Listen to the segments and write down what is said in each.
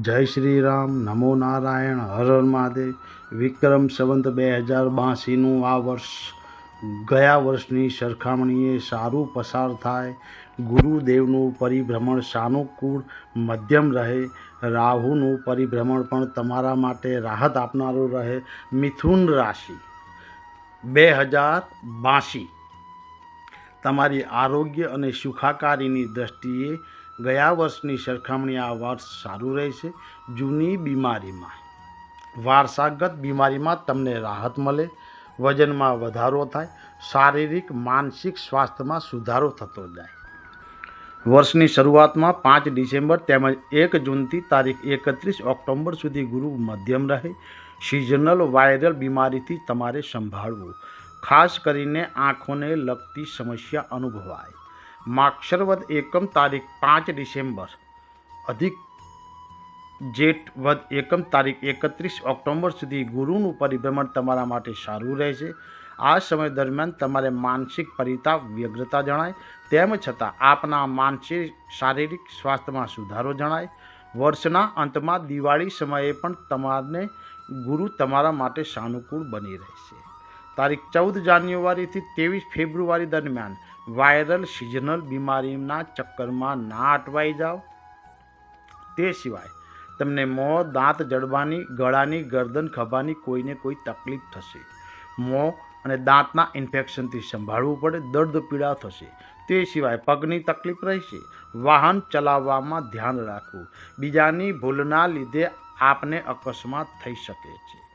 જય શ્રી રામ, નમો નારાયણ, હર હર મહાદેવ. વિક્રમ સંવંત બે હજાર બાંસીનું આ વર્ષ, ગયા વર્ષની સરખામણીએ સારું પસાર થાય. ગુરુદેવનું પરિભ્રમણ સાનુકૂળ મધ્યમ રહે. રાહુનું પરિભ્રમણ પણ તમારા માટે રાહત આપનારું રહે. મિથુન રાશિ બે હજાર બાંસી. તમારી આરોગ્ય અને સુખાકારીની દ્રષ્ટિએ ગયા વર્ષની સરખામણી આ વર્ષ સારું રહેશે જૂની બીમારીમાં. વારસાગત બીમારીમાં તમને રાહત મળે, વજનમાં વધારો થાય, શારીરિક, માનસિક સ્વાસ્થ્યમાં સુધારો થતો જાય. વર્ષની શરૂઆતમાં પાંચ ડિસેમ્બર તેમજ એક જૂનથી તારીખ એકત્રીસ ઓક્ટોબર સુધી ગુરુ મધ્યમ રહે. સિઝનલ વાયરલ બીમારીથી તમારે સંભાળવું, ખાસ કરીને આંખોને લગતી સમસ્યા અનુભવાય. માક્ષરવદ એકમ તારીખ પાંચ ડિસેમ્બર. અધિક જેઠ વદ એકમ તારીખ એકત્રીસ ઓક્ટોબર સુધી ગુરુનું પરિભ્રમણ તમારા માટે સારું રહેશે. આ સમય દરમિયાન તમારે માનસિક પરિતાપ, વ્યગ્રતા જણાય. તેમ છતાં આપના માનસિક, શારીરિક સ્વાસ્થ્યમાં સુધારો જણાય. વર્ષના અંતમાં દિવાળી સમયે પણ તમારને ગુરુ તમારા માટે સાનુકૂળ બની રહેશે. તારીખ ચૌદ જાન્યુઆરીથી ત્રેવીસ ફેબ્રુઆરી દરમિયાન વાયરલ સિઝનલ બીમારીના ચક્કરમાં ના અટવાઈ જાઓ. તે સિવાય તમને મોં, દાંત જડવાની ગળાની, ગરદન, ખભાની કોઈને કોઈ તકલીફ થશે. મોં અને દાંતના ઇન્ફેક્શનથી સંભાળવું પડે, દર્દ પીડા થશે. તે સિવાય પગની તકલીફ રહેશે. વાહન ચલાવવામાં ધ્યાન રાખવું. બીજાની ભૂલના લીધે આપને અકસ્માત થઈ શકે છે.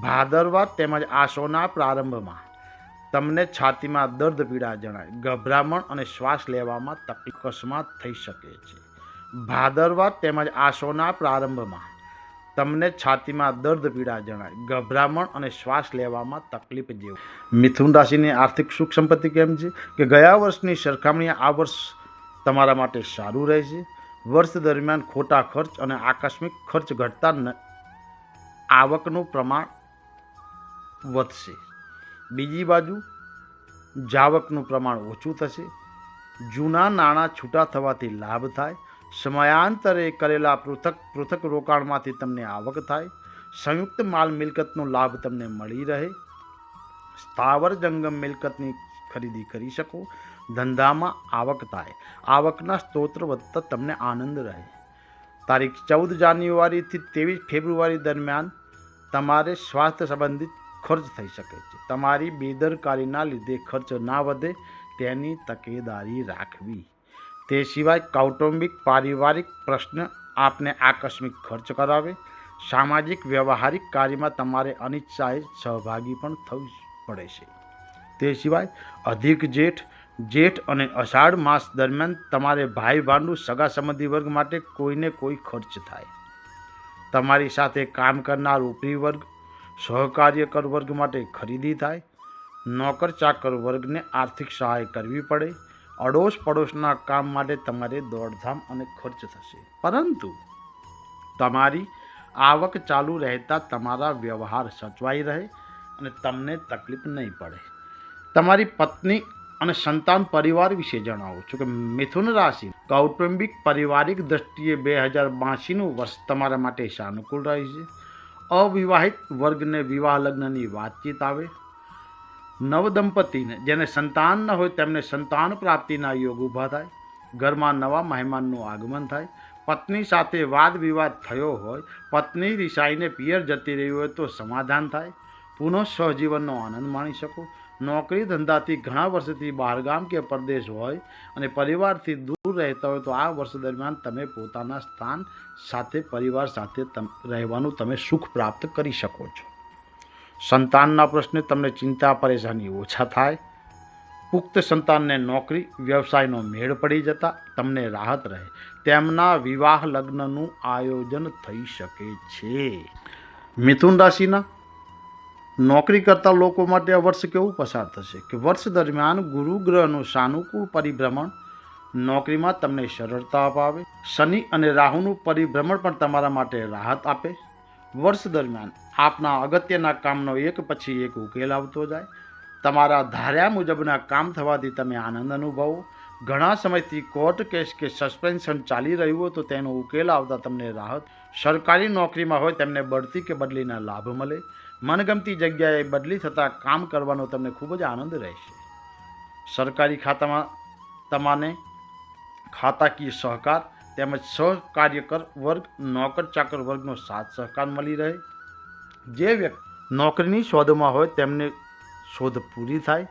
ભાદરવા તેમજ આસોના પ્રારંભમાં તમને છાતીમાં દર્દ પીડા જણાય, ગભરામણ અને શ્વાસ લેવામાં તકલીફ અકસ્માત થઈ શકે છે. ભાદરવા તેમજ આસોના પ્રારંભમાં તમને છાતીમાં દર્દ પીડા જણાય, ગભરામણ અને શ્વાસ લેવામાં તકલીફ જેવું. મિથુન રાશિની આર્થિક સુખ સંપત્તિ કેમ છે? કે ગયા વર્ષની સરખામણીએ આ વર્ષ તમારા માટે સારું રહેશે? વર્ષ દરમિયાન ખોટા ખર્ચ અને આકસ્મિક ખર્ચ ઘટતા આવકનું પ્રમાણ વધશે. બીજી બાજુ જાવકનું પ્રમાણ ઓછું થશે. જૂના નાણાં છૂટા થવાથી લાભ થાય. સમયાંતરે કરેલા પૃથક પૃથક રોકાણમાંથી તમને આવક થાય. સંયુક્ત માલ મિલકતનો લાભ તમને મળી રહે. સ્થાવર જંગમ મિલકતની ખરીદી કરી શકો. ધંધામાં આવક થાય. આવકના સ્તોત્ર વધતા તમને આનંદ રહે. તારીખ ચૌદ જાન્યુઆરીથી ત્રેવીસ ફેબ્રુઆરી દરમિયાન તમારે સ્વાસ્થ્ય સંબંધિત ખર્ચ થઈ શકે છે. તમારી બેદરકારીના લીધે ખર્ચ ના વધે તેની તકેદારી રાખવી. તે સિવાય કૌટુંબિક, પારિવારિક પ્રશ્ન આપને આકસ્મિક ખર્ચ કરાવે. સામાજિક, વ્યવહારિક કાર્યમાં તમારે અનિચ્છાએ સહભાગી પણ થવું પડે છે. તે સિવાય અધિક જેઠ જેઠ અને અષાઢ માસ દરમિયાન તમારે ભાઈ ભાંડુ સગા સંબંધી વર્ગ માટે કોઈને કોઈ ખર્ચ થાય. તમારી સાથે કામ કરનાર ઉપરી વર્ગ સહકાર્યકર વર્ગ માટે ખરીદી થાય, નોકર ચાકર વર્ગને આર્થિક સહાય કરવી પડે, અડોશ પડોશના કામ માટે તમારે દોડધામ અને ખર્ચ થશે. પરંતુ તમારી આવક ચાલુ રહેતા તમારા વ્યવહાર સચવાઈ રહે અને તમને તકલીફ નહીં પડે. તમારી પત્ની અને સંતાન પરિવાર વિશે જણાવું. છો કે મિથુન રાશિ કૌટુંબિક, પારિવારિક દ્રષ્ટિએ બે હજાર બાંસીનું વર્ષ તમારા માટે સાનુકૂળ રહેશે અવિવાહિત વર્ગને વિવાહ લગ્નની વાતચીત આવે. નવદંપતિને, જેને સંતાન ન હોય તેમને સંતાન પ્રાપ્તિના યોગ ઊભા થાય. ઘરમાં નવા મહેમાનનું આગમન થાય. પત્ની સાથે વાદ વિવાદ થયો હોય, પત્ની રિસાઈને પિયર જતી રહી હોય તો સમાધાન થાય. પુનઃ સહજીવનનો આનંદ માણી શકો. નોકરી ધંધાથી ઘણા વર્ષથી બહારગામ કે પરદેશ હોય અને પરિવારથી દૂર રહેતા હોય, તો આ વર્ષ દરમિયાન તમે પોતાના સ્થાન સાથે, પરિવાર સાથે રહેવાનું તમે સુખ પ્રાપ્ત કરી શકો છો. સંતાનના પ્રશ્ને તમને ચિંતા, પરેશાની ઓછા થાય. પુખ્ત સંતાનને નોકરી, વ્યવસાયનો મેળ પડી જતા તમને રાહત રહે. તેમના વિવાહ લગ્નનું આયોજન થઈ શકે છે. મિથુન રાશિના નોકરી કરતા લોકો માટે આ વર્ષ કેવું પસાર થશે? કે વર્ષ દરમિયાન ગુરુ ગ્રહનું સાનુકૂળ પરિભ્રમણ નોકરીમાં તમને સરળતા અપાવે, શનિ અને રાહુનું પરિભ્રમણ પણ તમારા માટે રાહત આપે. વર્ષ દરમિયાન આપના અગત્યના કામનો એક પછી એક ઉકેલ આવતો જાય. તમારા ધાર્યા મુજબના કામ થવાથી તમે આનંદ અનુભવો. ઘણા સમયથી કોર્ટ કેસ કે સસ્પેન્શન ચાલી રહ્યું હોય તો તેનો ઉકેલ આવતા તમને રાહત. સરકારી નોકરીમાં હોય તેમને બઢતી કે બદલીના લાભ મળે. મનગમતી જગ્યાએ બદલી થતાં કામ કરવાનો તમને ખૂબ જ આનંદ રહેશે. સરકારી ખાતામાં તમાને ખાતાકીય સહકાર તેમજ સહકાર્યકર વર્ગ, નોકર ચાકર વર્ગનો સાથ સહકાર મળી રહે. જે વ્યક્તિ નોકરીની શોધમાં હોય તેમને શોધ પૂરી થાય,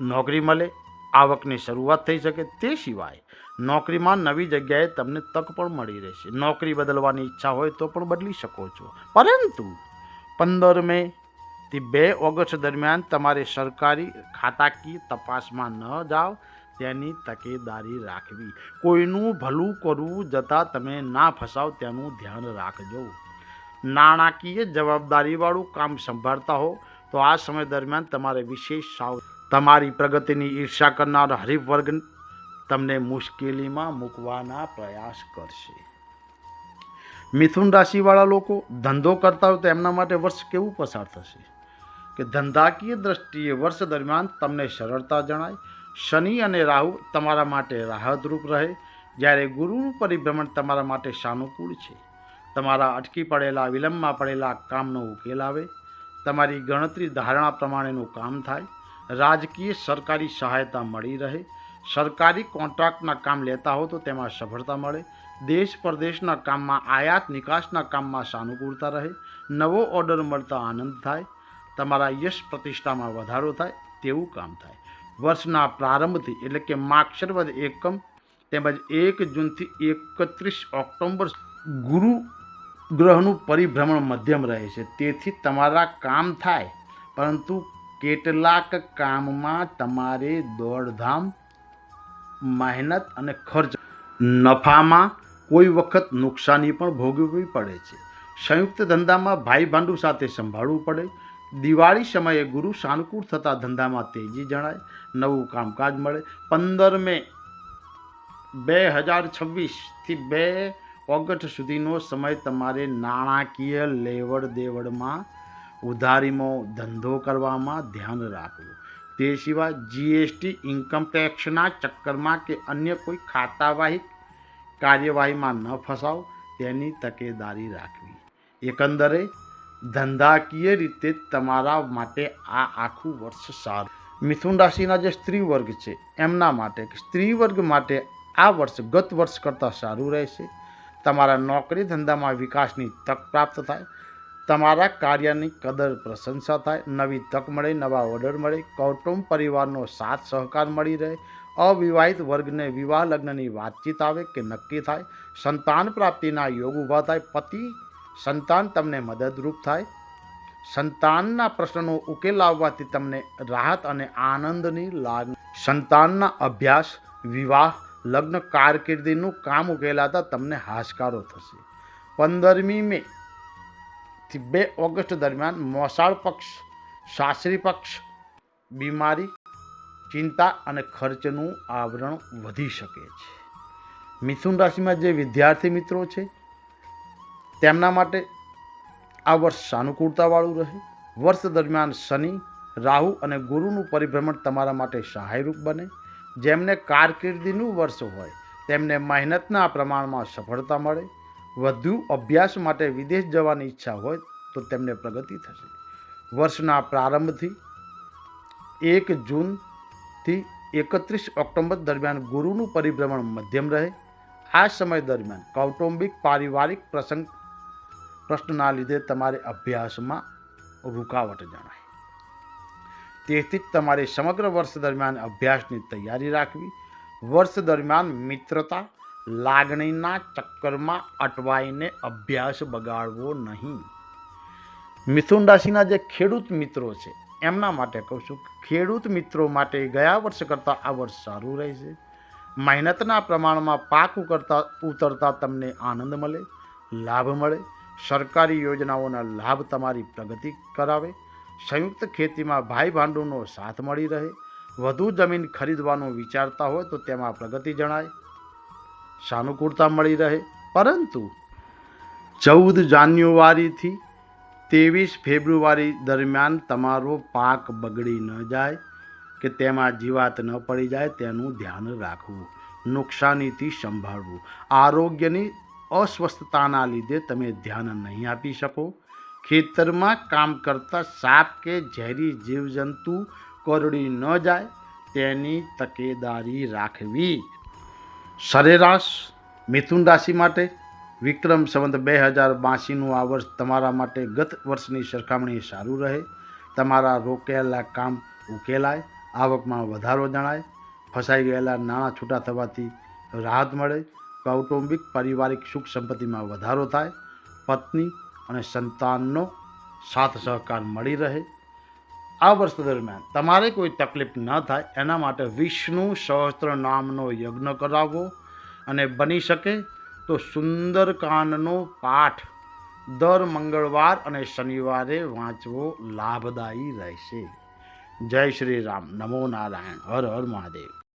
નોકરી મળે, આવકની શરૂઆત થઈ શકે તે સિવાય નોકરીમાં નવી જગ્યાએ તમને તક પણ મળી રહેશે. નોકરી બદલવાની ઈચ્છા હોય તો પણ બદલી શકો છો. પરંતુ પંદર મે થી બે ઓગસ્ટ દરમિયાન તમારે સરકારી ખાતાકીય તપાસમાં ન જાઓ. તેની તકેદારી રાખવી. કોઈનું ભલું કરવું જતાં તમે ના ફસાવ તેનું ધ્યાન રાખજો. નાણાકીય જવાબદારીવાળું કામ સંભાળતા હો તો આ સમય દરમિયાન તમારે વિશેષ સાવ તમારી પ્રગતિની ઈર્ષા કરનાર હરીફ વર્ગ તમને મુશ્કેલીમાં મૂકવાના પ્રયાસ કરશે. મિથુન રાશિવાળા લોકો ધંધો કરતા હોય તો એમના માટે વર્ષ કેવું પસાર થશે? કે ધંધાકીય દ્રષ્ટિએ વર્ષ દરમિયાન તમને સરળતા જણાય, શનિ અને રાહુ તમારા માટે રાહતરૂપ રહે, જ્યારે ગુરુનું પરિભ્રમણ તમારા માટે સાનુકૂળ છે. તમારા અટકી પડેલા, વિલંબમાં પડેલા કામનો ઉકેલ આવે. તમારી ગણતરી ધારણા પ્રમાણેનું કામ થાય. રાજકીય સરકારી સહાયતા મળી રહે. સરકારી કોન્ટ્રાક્ટના કામ લેતા હો તો તેમાં સફળતા મળે. દેશ પરદેશના કામમાં, આયાત નિકાસના કામમાં સાનુકૂળતા રહે, નવો ઓર્ડર મળતા આનંદ થાય, તમારા યશ પ્રતિષ્ઠામાં વધારો થાય, તેવું કામ થાય. વર્ષના પ્રારંભથી એટલે કે માક્ષરવદ એકમ તેમજ એક જૂનથી એકત્રીસ ઓક્ટોબર ગુરુ ગ્રહનું પરિભ્રમણ મધ્યમ રહે છે. તેથી તમારા કામ થાય, પરંતુ કેટલાક કામમાં તમારે દોડધામ, મહેનત અને ખર્ચ, નફામાં કોઈ વખત નુકસાની પણ ભોગવવી પડે છે. સંયુક્ત ધંધામાં ભાઈ ભાંડુ સાથે સંભાળવું પડે. દિવાળી સમયે ગુરુ સાનુકૂળ થતાં ધંધામાં તેજી જણાય. નવું કામકાજ મળે. પંદર મે બે હજાર છવ્વીસથી બે ઓગસ્ટ સુધીનો સમય તમારે નાણાકીય લેવડ દેવડમાં ઉધારીમાં ધંધો કરવામાં ધ્યાન રાખવું. તે સિવાય જીએસટી ઇન્કમ ટેક્સના ચક્કરમાં કે અન્ય કોઈ ખાતાવાહી કાર્યવાહીમાં ન ફસાવ તેની તકેદારી રાખવી. એકંદરે, ધંધાકીય રીતે તમારા માટે આ આખું વર્ષ સારું. મિથુન રાશિના જે સ્ત્રી વર્ગ છે, એમના માટે સ્ત્રી વર્ગ માટે આ વર્ષ, ગત વર્ષ કરતાં સારું રહેશે. તમારા નોકરી ધંધામાં વિકાસની તક પ્રાપ્ત થાય. તમારા કાર્યની કદર પ્રશંસા થાય, નવી તક મળે, નવા ઓર્ડર મળે, કૌટુંબ પરિવારનો સાથ સહકાર મળી રહે, અવિવાહિત વર્ગને વિવાહ લગ્નની વાતચીત આવે કે નક્કી થાય, સંતાન પ્રાપ્તિના યોગ ઊભા થાય, પતિ સંતાન તમને મદદરૂપ થાય, સંતાનના પ્રશ્નનો ઉકેલ લાવવાથી તમને રાહત અને આનંદની લાગણી સંતાનના અભ્યાસ, વિવાહ, લગ્ન, કારકિર્દીનું કામ ઉકેલાતા તમને હાશકારો થશે. પંદરમી મે થી બે ઓગસ્ટ દરમિયાન મોસાળ પક્ષ, સાસરી પક્ષ, બીમારી, ચિંતા અને ખર્ચનું આવરણ વધી શકે છે. મિથુન રાશિમાં જે વિદ્યાર્થી મિત્રો છે, તેમના માટે આ વર્ષ સાનુકૂળતાવાળું રહે. વર્ષ દરમિયાન શનિ, રાહુ અને ગુરુનું પરિભ્રમણ તમારા માટે સહાયરૂપ બને. જેમને કારકિર્દીનું વર્ષ હોય, તેમને મહેનતના પ્રમાણમાં સફળતા મળે. વધુ અભ્યાસ માટે વિદેશ જવાની ઈચ્છા હોય તો તેમને પ્રગતિ થશે. વર્ષના પ્રારંભથી એક જૂનથી એકત્રીસ ઓક્ટોબર દરમિયાન ગુરુનું પરિભ્રમણ મધ્યમ રહે. આ સમય દરમિયાન કૌટુંબિક પારિવારિક પ્રસંગ પ્રશ્નના લીધે તમારે અભ્યાસમાં રૂકાવટ જણાય. તેથી જ તમારે સમગ્ર વર્ષ દરમિયાન અભ્યાસની તૈયારી રાખવી. વર્ષ દરમિયાન મિત્રતા લાગણીના ચક્કરમાં અટવાઈને અભ્યાસ બગાડવો નહીં. મિથુન રાશિના જે ખેડૂત મિત્રો છે, એમના માટે કહું છું ખેડૂત મિત્રો માટે ગયા વર્ષ કરતાં આ વર્ષ સારું રહેશે. મહેનતના પ્રમાણમાં પાક ઉકરતા, ઉતરતા તમને આનંદ મળે, લાભ મળે. સરકારી યોજનાઓના લાભ તમારી પ્રગતિ કરાવે. સંયુક્ત ખેતીમાં ભાઈ ભાંડુનો સાથ મળી રહે. વધુ જમીન ખરીદવાનું વિચારતા હોય તો તેમાં પ્રગતિ જણાય. સાનુકૂળતા મળી રહે. પરંતુ ચૌદ જાન્યુઆરીથી ત્રેવીસ ફેબ્રુઆરી દરમિયાન તમારો પાક બગડી ન જાય, કે તેમાં જીવાત ન પડી જાય, તેનું ધ્યાન રાખવું, નુકસાનીથી સંભાળવું. આરોગ્યની અસ્વસ્થતાના લીધે તમે ધ્યાન નહીં આપી શકો. ખેતરમાં કામ કરતા સાપ કે ઝેરી જીવજંતુ કરડી ન જાય, તેની તકેદારી રાખવી. સરેરાશ મિથુન રાશિ માટે વિક્રમ સંવત બે હજાર બાસીનું આ વર્ષ તમારા માટે ગત વર્ષની સરખામણીએ સારું રહે. તમારા રોકેલા કામ ઉકેલાય, આવકમાં વધારો જણાય, ફસાઈ ગયેલા નાણાં છૂટા થવાથી રાહત મળે, કૌટુંબિક, પારિવારિક સુખ સંપત્તિમાં વધારો થાય, પત્ની અને સંતાનનો સાથ સહકાર મળી રહે. આ વર્ષ દરમિયાન તમારે કોઈ તકલીફ ન થાય, એના માટે વિષ્ણુ સહસ્ત્ર નામનો યજ્ઞ કરાવવો અને બની શકે તો સુંદરકાંડનો પાઠ દર મંગળવાર અને શનિવારે વાંચવો લાભદાયી રહેશે. જય શ્રી રામ. નમો નારાયણ. હર હર મહાદેવ.